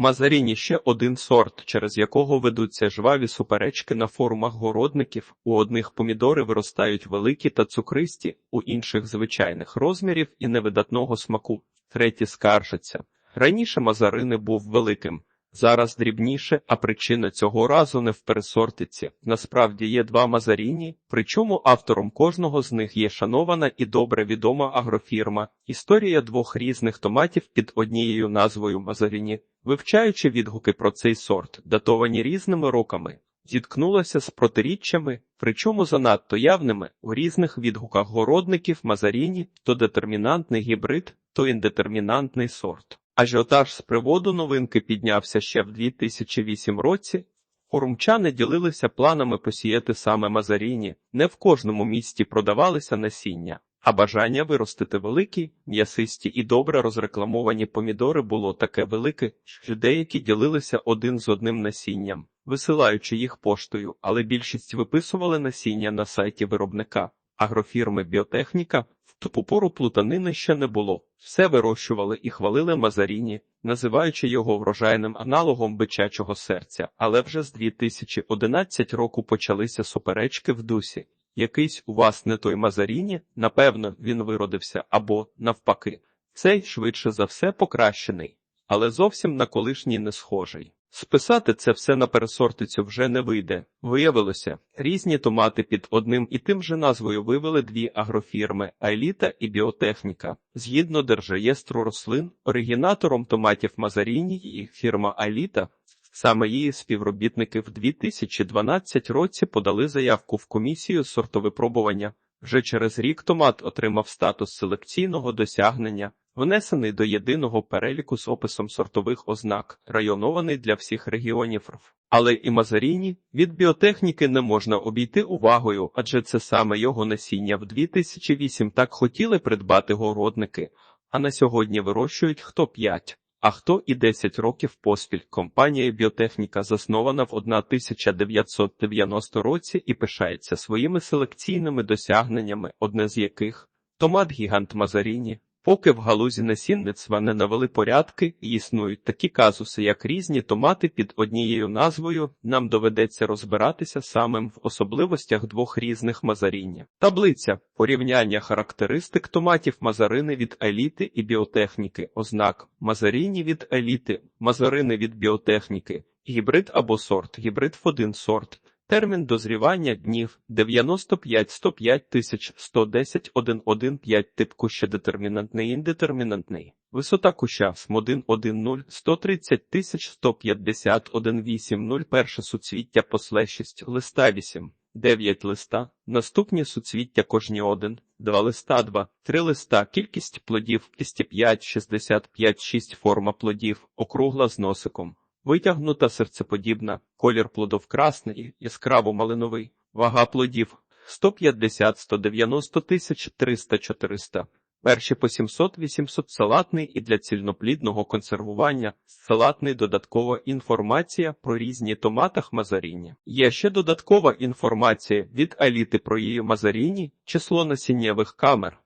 Мазаріні ще один сорт, через якого ведуться жваві суперечки на форумах городників. У одних помідори виростають великі та цукристі, у інших звичайних розмірів і невидатного смаку. Треті скаржаться. Раніше мазарини був великим, зараз дрібніше, а причина цього разу не в пересортиці. Насправді є два мазаріні, причому автором кожного з них є шанована і добре відома агрофірма. Історія двох різних томатів під однією назвою мазаріні, вивчаючи відгуки про цей сорт, датовані різними роками. Зіткнулася з протиріччями, причому занадто явними у різних відгуках городників Мазаріні то детермінантний гібрид, то індетермінантний сорт. Ажіотаж з приводу новинки піднявся ще в 2008 році. Форумчани ділилися планами посіяти саме Мазаріні, не в кожному місті продавалися насіння, а бажання виростити великі, м'ясисті і добре розрекламовані помідори було таке велике, що деякі ділилися один з одним насінням, висилаючи їх поштою, але більшість виписували насіння на сайті виробника. Агрофірми Біотехніка в ту пору плутанини ще не було. Все вирощували і хвалили Мазаріні, називаючи його врожайним аналогом бичачого серця. Але вже з 2011 року почалися суперечки в дусі. Якийсь у вас не той Мазаріні, напевно, він виродився або, навпаки, цей швидше за все покращений, але зовсім на колишній не схожий. Списати це все на пересортицю вже не вийде. Виявилося, різні томати під одним і тим же назвою вивели дві агрофірми Айліта і Біотехніка. Згідно держреєстру рослин, оригінатором томатів Мазаріні і фірма Айліта. Саме її співробітники в 2012 році подали заявку в комісію сортовипробування. Вже через рік томат отримав статус селекційного досягнення, внесений до єдиного переліку з описом сортових ознак, районований для всіх регіонів. Але і Мазаріні від біотехніки не можна обійти увагою, адже це саме його насіння в 2008 так хотіли придбати городники, а на сьогодні вирощують хто 5. А хто і 10 років поспіль компанія Біотехніка заснована в 1990 році і пишається своїми селекційними досягненнями, одне з яких томат гігант Мазаріні. Поки в галузі насінництва не навели порядки і існують такі казуси, як різні томати під однією назвою, нам доведеться розбиратися самим в особливостях двох різних мазаріння. Таблиця порівняння характеристик томатів мазарини від еліти і біотехніки, ознак мазаріні від еліти, мазарини від біотехніки, гібрид або сорт, гібрид в один сорт. Термін дозрівання днів 95 105 тисяч 110 115 тип куща детермінантний індетермінантний. Висота куща СМ 110 130 тисяч 150 180 перше суцвіття после 6 листа 8 9 листа, наступні суцвіття кожні 1, 2 листа 2, 3 листа, кількість плодів 205, 65, 6 форма плодів, округла з носиком. Витягнута серцеподібна, колір плодов красний, яскраво малиновий, вага плодів 150-190 тисяч 300-400, перші по 700-800 салатний і для цільноплідного консервування, салатний додаткова інформація про різні томатах мазаріні. Є ще додаткова інформація від еліти про її мазаріні, число насіннєвих камер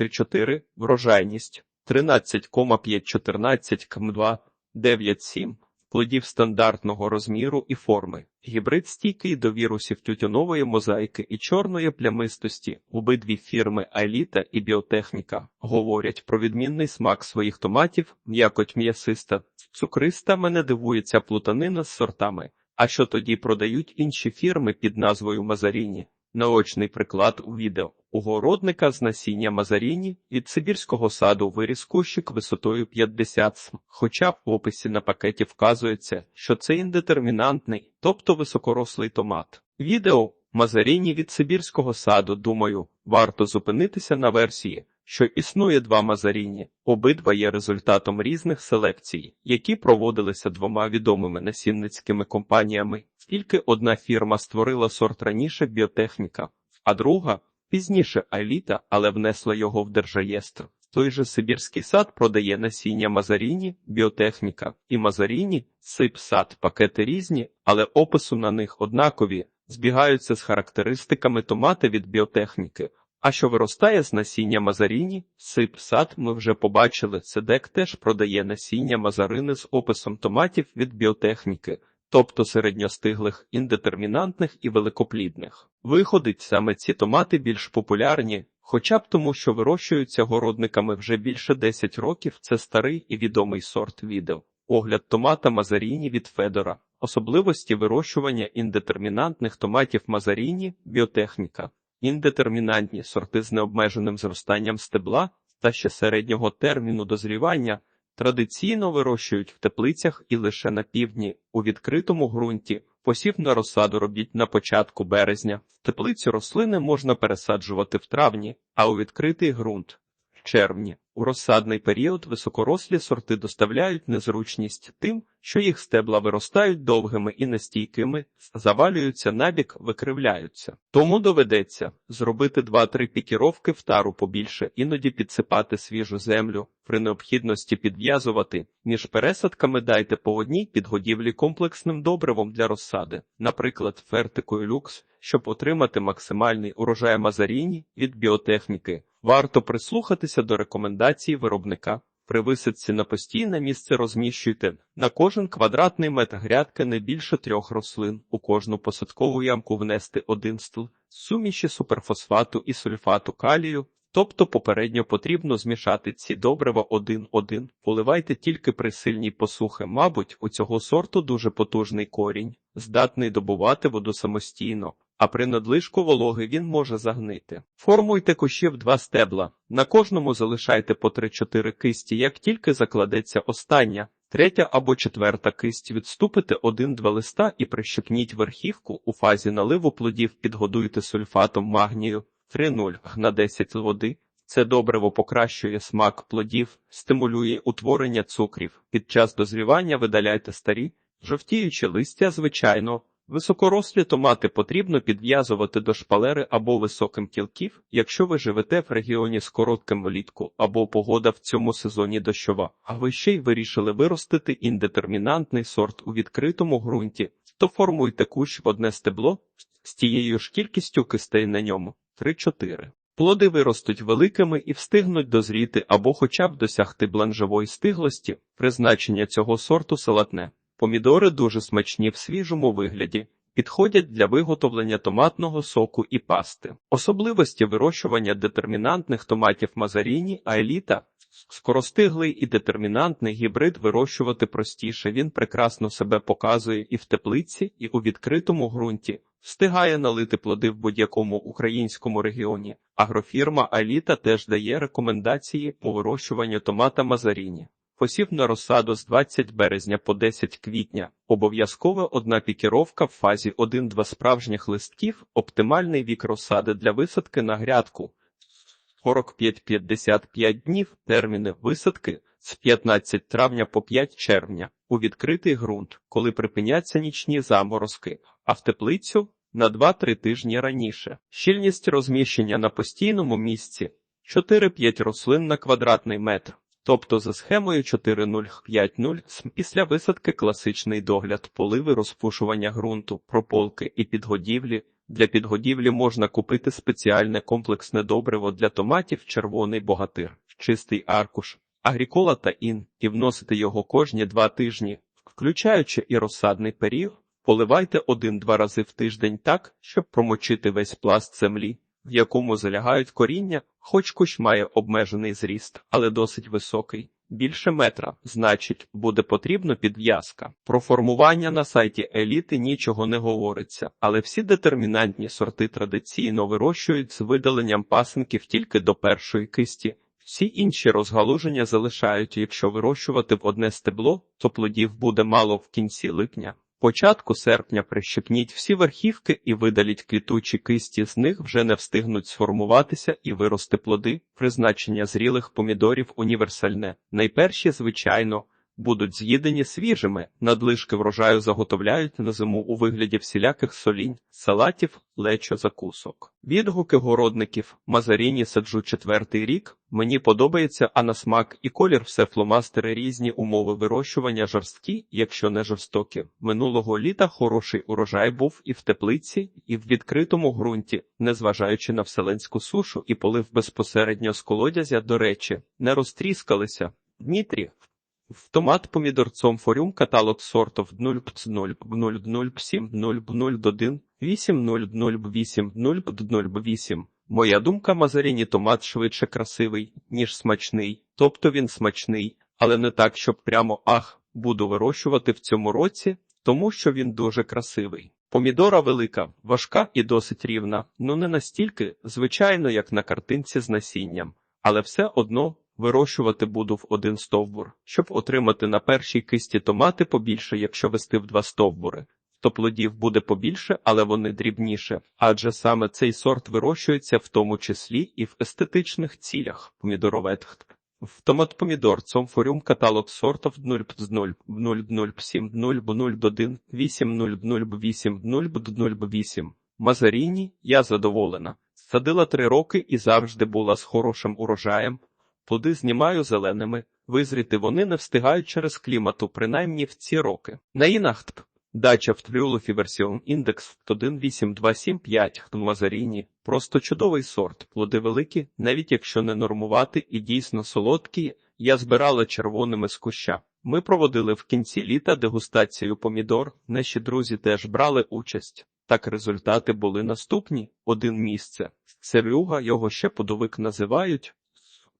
3-4, врожайність 13,514 км2, 9,7 плодів стандартного розміру і форми, гібрид стійкий до вірусів тютюнової мозаїки і чорної плямистості. Обидві фірми Айліта і Біотехніка говорять про відмінний смак своїх томатів, м'якоть м'ясиста, цукриста мене дивує ця плутанина з сортами. А що тоді продають інші фірми під назвою Мазаріні? Наочний приклад у відео. У городника з насіння Мазаріні від сибірського саду виріс кущик висотою 50 см, хоча в описі на пакеті вказується, що це індетермінантний, тобто високорослий томат. Відео Мазаріні від сибірського саду, думаю, варто зупинитися на версії, що існує два Мазаріні, обидва є результатом різних селекцій, які проводилися двома відомими насінницькими компаніями. Тільки одна фірма створила сорт раніше біотехніка, а друга пізніше Аліта, але внесла його в держреєстр. Той же Сибірський сад продає насіння Мазаріні, біотехніка і Мазаріні, Сибсад, пакети різні, але опису на них однакові, збігаються з характеристиками томати від біотехніки. А що виростає з насіння мазаріні, сип сад ми вже побачили. Седек теж продає насіння мазарини з описом томатів від біотехніки, тобто середньостиглих, індетермінантних і великоплідних. Виходить, саме ці томати більш популярні, хоча б тому, що вирощуються городниками вже більше 10 років. Це старий і відомий сорт відео. Огляд томата Мазаріні від Федора. Особливості вирощування індетермінантних томатів Мазаріні, біотехніка. Індетермінантні сорти з необмеженим зростанням стебла та ще середнього терміну дозрівання традиційно вирощують в теплицях і лише на півдні, у відкритому ґрунті. Посів на розсаду робіть на початку березня. В теплицю рослини можна пересаджувати в травні, а у відкритий ґрунт в червні. У розсадний період високорослі сорти доставляють незручність тим, що їх стебла виростають довгими і нестійкими, завалюються набік, викривляються. Тому доведеться зробити 2-3 пікіровки в тару побільше, іноді підсипати свіжу землю, при необхідності підв'язувати. Між пересадками дайте по одній підгодівлі комплексним добривом для розсади, наприклад, фертикою люкс, щоб отримати максимальний урожай мазаріні від біотехніки. Варто прислухатися до рекомендацій виробника. При висадці на постійне місце розміщуйте на кожен квадратний метр грядки не більше трьох рослин. У кожну посадкову ямку внести один стл суміші суперфосфату і сульфату калію, тобто попередньо потрібно змішати ці добрива один-один. Поливайте тільки при сильній посухи. Мабуть, у цього сорту дуже потужний корінь, здатний добувати воду самостійно а при надлишку вологи він може загнити. Формуйте кущі в два стебла. На кожному залишайте по 3-4 кисті, як тільки закладеться остання. Третя або четверта кисть відступите один-два листа і прищепніть верхівку у фазі наливу плодів, підгодуйте сульфатом магнію 3,0 на 10 води. Це добриво покращує смак плодів, стимулює утворення цукрів. Під час дозрівання видаляйте старі, жовтіючі листя, звичайно, Високорослі томати потрібно підв'язувати до шпалери або високим кілків, якщо ви живете в регіоні з коротким влітку або погода в цьому сезоні дощова, а ви ще й вирішили виростити індетермінантний сорт у відкритому ґрунті, то формуйте кущ в одне стебло з тією ж кількістю кистей на ньому 3-4. Плоди виростуть великими і встигнуть дозріти або хоча б досягти бланжевої стиглості, призначення цього сорту салатне. Помідори дуже смачні в свіжому вигляді, підходять для виготовлення томатного соку і пасти. Особливості вирощування детермінантних томатів Мазаріні, аеліта скоростиглий і детермінантний гібрид вирощувати простіше. Він прекрасно себе показує і в теплиці, і у відкритому ґрунті. Встигає налити плоди в будь-якому українському регіоні. Агрофірма Аліта теж дає рекомендації по вирощуванню томата Мазаріні. Посів на розсаду з 20 березня по 10 квітня. Обов'язково одна пікіровка в фазі 1-2 справжніх листків, оптимальний вік розсади для висадки на грядку. 45-55 днів терміни висадки з 15 травня по 5 червня у відкритий ґрунт, коли припиняться нічні заморозки, а в теплицю на 2-3 тижні раніше. Щільність розміщення на постійному місці 4-5 рослин на квадратний метр. Тобто за схемою 4050 після висадки класичний догляд, поливи розпушування ґрунту, прополки і підгодівлі. Для підгодівлі можна купити спеціальне комплексне добриво для томатів червоний богатир, чистий аркуш, агрікола та ін, і вносити його кожні два тижні, включаючи і розсадний період, поливайте один-два рази в тиждень так, щоб промочити весь пласт землі в якому залягають коріння, хоч кущ має обмежений зріст, але досить високий. Більше метра, значить, буде потрібно підв'язка. Про формування на сайті еліти нічого не говориться, але всі детермінантні сорти традиційно вирощують з видаленням пасинків тільки до першої кисті. Всі інші розгалуження залишають, якщо вирощувати в одне стебло, то плодів буде мало в кінці липня. Початку серпня прищепніть всі верхівки і видаліть квітучі кисті, з них вже не встигнуть сформуватися і вирости плоди. Призначення зрілих помідорів універсальне. Найперші, звичайно, будуть з'їдені свіжими. Надлишки врожаю заготовляють на зиму у вигляді всіляких солінь, салатів, лечо закусок. Відгуки городників Мазаріні саджу четвертий рік. Мені подобається, а на смак і колір все фломастери різні умови вирощування жорсткі, якщо не жорстокі. Минулого літа хороший урожай був і в теплиці, і в відкритому ґрунті, незважаючи на вселенську сушу і полив безпосередньо з колодязя, до речі, не розтріскалися. Дмитрі, в томат помідорцом форюм каталог сортов 0 0 0 7 0 0 1 8 0 0 8 0 0 8 Моя думка, Мазаріні томат швидше красивий, ніж смачний, тобто він смачний, але не так, щоб прямо ах, буду вирощувати в цьому році, тому що він дуже красивий. Помідора велика, важка і досить рівна, ну не настільки, звичайно, як на картинці з насінням, але все одно вирощувати буду в один стовбур, щоб отримати на першій кисті томати побільше, якщо вести в два стовбури. То плодів буде побільше, але вони дрібніше, адже саме цей сорт вирощується в тому числі і в естетичних цілях. Помідоровет. В томат помідор цомфорюм каталог сортов 0 0 0 0 7 0 0 1 8 0 0 8 0 0 8 Мазаріні я задоволена. Садила три роки і завжди була з хорошим урожаєм. Плоди знімаю зеленими, визріти вони не встигають через клімату, принаймні в ці роки. На інахт. Дача в Трюлофі Версіон індекс 18275 в Мазаріні. Просто чудовий сорт. Плоди великі, навіть якщо не нормувати і дійсно солодкі, я збирала червоними з куща. Ми проводили в кінці літа дегустацію помідор. Наші друзі теж брали участь. Так результати були наступні: один місце. Серюга його ще подовик називають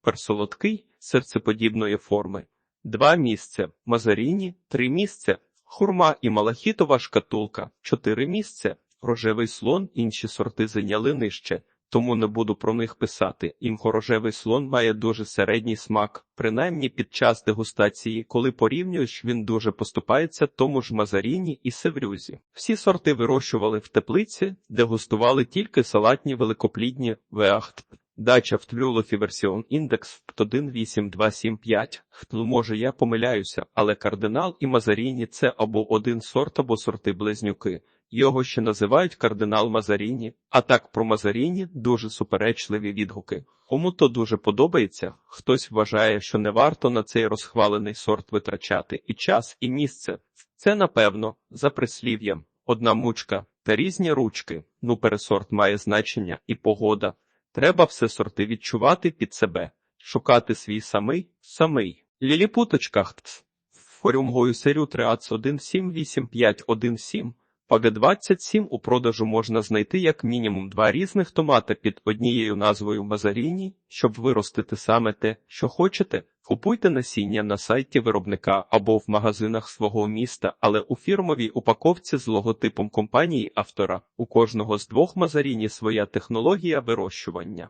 суперсолодкий, серцеподібної форми. Два місця Мазаріні, три місця Хурма і малахітова шкатулка, чотири місця, рожевий слон, інші сорти зайняли нижче, тому не буду про них писати. Імхорожевий слон має дуже середній смак, принаймні під час дегустації, коли порівнюєш, він дуже поступається тому ж мазаріні і севрюзі. Всі сорти вирощували в теплиці, дегустували тільки салатні великоплідні веахт. Дача в Твюлофі Версіон індекс 18275. Ну, може, я помиляюся, але кардинал і Мазаріні це або один сорт, або сорти близнюки. Його ще називають кардинал Мазаріні, а так про Мазаріні дуже суперечливі відгуки. Кому то дуже подобається, хтось вважає, що не варто на цей розхвалений сорт витрачати і час, і місце. Це напевно за прислів'ям. Одна мучка та різні ручки. Ну, пересорт має значення і погода. Треба все сорти відчувати під себе, шукати свій самий, самий. Ліліпуточках хтц. Форюмгою серю 3178517. Паге 27 у продажу можна знайти як мінімум два різних томата під однією назвою Мазаріні, щоб виростити саме те, що хочете. Купуйте насіння на сайті виробника або в магазинах свого міста, але у фірмовій упаковці з логотипом компанії автора у кожного з двох Мазаріні своя технологія вирощування.